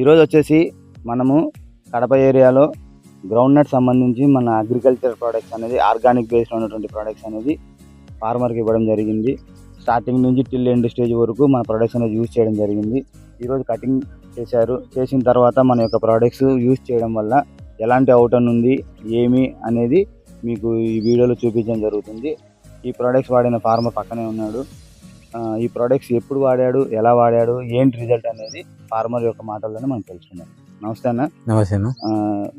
ఈరోజు వచ్చేసి మనము కడప ఏరియాలో గ్రౌండ్ నట్ సంబంధించి మన అగ్రికల్చర్ ప్రోడక్ట్స్ అనేది ఆర్గానిక్ బేస్డ్ ఉన్నటువంటి ప్రోడక్ట్స్ అనేది ఫార్మర్కి ఇవ్వడం జరిగింది. స్టార్టింగ్ నుంచి టిల్ ఎండ్ స్టేజ్ వరకు మన ప్రొడక్ట్స్ అనేది యూజ్ చేయడం జరిగింది. ఈరోజు కటింగ్ చేశారు. చేసిన తర్వాత మన యొక్క ప్రోడక్ట్స్ యూజ్ చేయడం వల్ల ఎలాంటి అవుటన్ ఉంది ఏమి అనేది మీకు ఈ వీడియోలో చూపించడం జరుగుతుంది. ఈ ప్రోడక్ట్స్ వాడిన ఫార్మర్ పక్కనే ఉన్నాడు. ఈ ప్రోడక్ట్స్ ఎప్పుడు వాడాడు ఎలా వాడాడు ఏంటి రిజల్ట్ అనేది ఫార్మర్ యొక్క మాటల్లోనే మనం తెలుసుకుందాం. నమస్తే అన్న. నమస్తేను ఆ,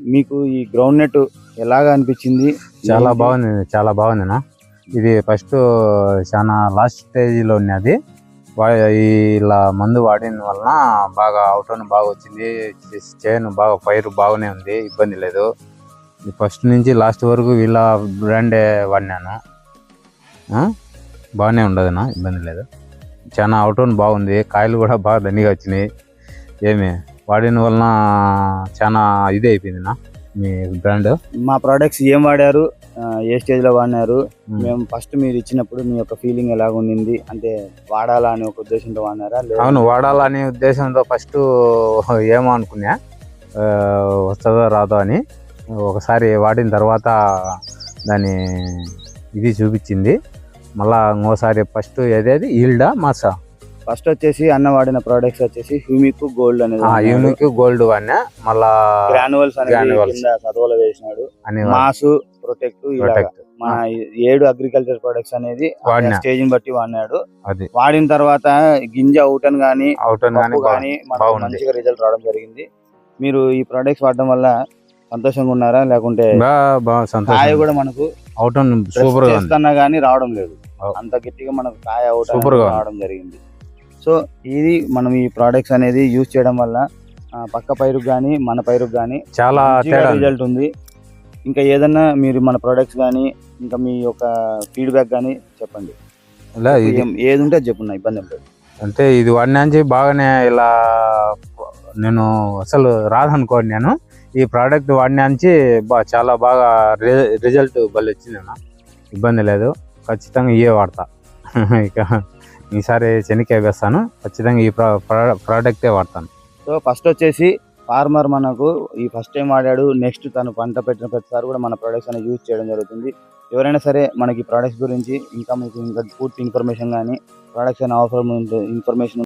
మీకు ఈ గ్రౌండ్ నెట్ ఎలాగా అనిపించింది? చాలా? బాగుంది చాలా బాగుందినా ఇది ఫస్ట్ చాలా లాస్ట్ స్టేజ్లో ఉన్నది ఇలా మందు వాడిన వలన బాగా అవుట్ బాగా వచ్చింది. చేను బాగా పైరు బాగానే ఉంది ఇబ్బంది లేదు. ఫస్ట్ నుంచి లాస్ట్ వరకు వీళ్ళ బ్రాండే వాడినాను? బాగానే ఉండదునా? ఇబ్బంది లేదు. చాలా అవుట్ బాగుంది. కాయలు కూడా బాగా దండిగా వచ్చినాయి. ఏమి? వాడిన వలన చాలా ఇది అయిపోయింది నా మీ బ్రాండ్ మా ప్రోడక్ట్స్ ఏం వాడారు? ఏ స్టేజ్లో వాడినారు? మేము. ఫస్ట్ మీరు ఇచ్చినప్పుడు మీ యొక్క ఫీలింగ్ ఎలా ఉండింది? అంటే వాడాలా అనే ఒక ఉద్దేశంతో వాడినారా? అవును వాడాలనే ఉద్దేశంతో ఫస్ట్ ఏమో అనుకున్నా. ఆ, వస్తుందో రాదో అని. ఒకసారి వాడిన తర్వాత దాని ఇది చూపించింది. మళ్ళా ఇంకోసారి ఫస్ట్ ఏదేది? ఈల్డా మాసా? ఫస్ట్ వచ్చేసి అన్న వాడిన ప్రోడక్ట్స్ వచ్చేసి హ్యూమిక్ గోల్డ్ అనేది యూనిక్ గోల్డ్ వాడినా మళ్ళా గ్రానువల్స్ అనేది వేసినాడు. మాసు ప్రొటెక్ట్ మన ఏడు అగ్రికల్చర్ ప్రొడక్ట్స్ అనేది. స్టేజ్ బట్టి వాడినాడు. వాడిన తర్వాత గింజ అవుటన్ గానీ అవుట్ కానీ పప్పు గానీ. మంచిగా రిజల్ట్ రావడం జరిగింది. మీరు ఈ ప్రొడక్ట్స్ వాడడం వల్ల సంతోషంగా ఉన్నారా? లేకుంటే కూడా మనకు అవుట్ సూపర్ చేస్తున్నా గానీ రావడం లేదు. అంత గట్టిగా మనకు కాయ అవుట్. రావడం జరిగింది. సో ఇది మనం ఈ ప్రోడక్ట్స్ అనేది యూజ్ చేయడం వల్ల పక్క పైరుకు కానీ మన పైరుకు కానీ చాలా. రిజల్ట్ ఉంది. ఇంకా ఏదన్నా మీరు మన ప్రోడక్ట్స్ కానీ ఇంకా మీ యొక్క ఫీడ్బ్యాక్ కానీ చెప్పండి. ఏది ఉంటే అది చెప్పున్నా ఇబ్బంది లేదు. అంటే ఇది వాడినాంచి బాగానే ఇలా నేను అసలు రాదనుకోండి నేను. ఈ ప్రోడక్ట్ వాడినాంచి బా చాలా బాగా రిజల్ట్ భలే వచ్చింది ఇబ్బంది లేదు. ఖచ్చితంగా ఇవే వాడతా. ఇక ఈసారి శనికాయ వేస్తాను. ఖచ్చితంగా ఈ ప్రా- ప్రోడక్టే వాడతాను. సో ఫస్ట్ వచ్చేసి ఫార్మర్ మనకు ఈ ఫస్ట్ టైం వాడాడు. నెక్స్ట్ తను పంట పెట్టిన ప్రతిసారి కూడా మన ప్రొడక్ట్స్ అనేది యూజ్ చేయడం జరుగుతుంది. ఎవరైనా సరే మనకి ప్రొడక్ట్స్ గురించి ఇంకా మీకు ఇంకా పూర్తి ఇన్ఫర్మేషన్ కానీ ప్రొడక్ట్స్ అయిన ఆఫర్ ఇన్ఫర్మేషన్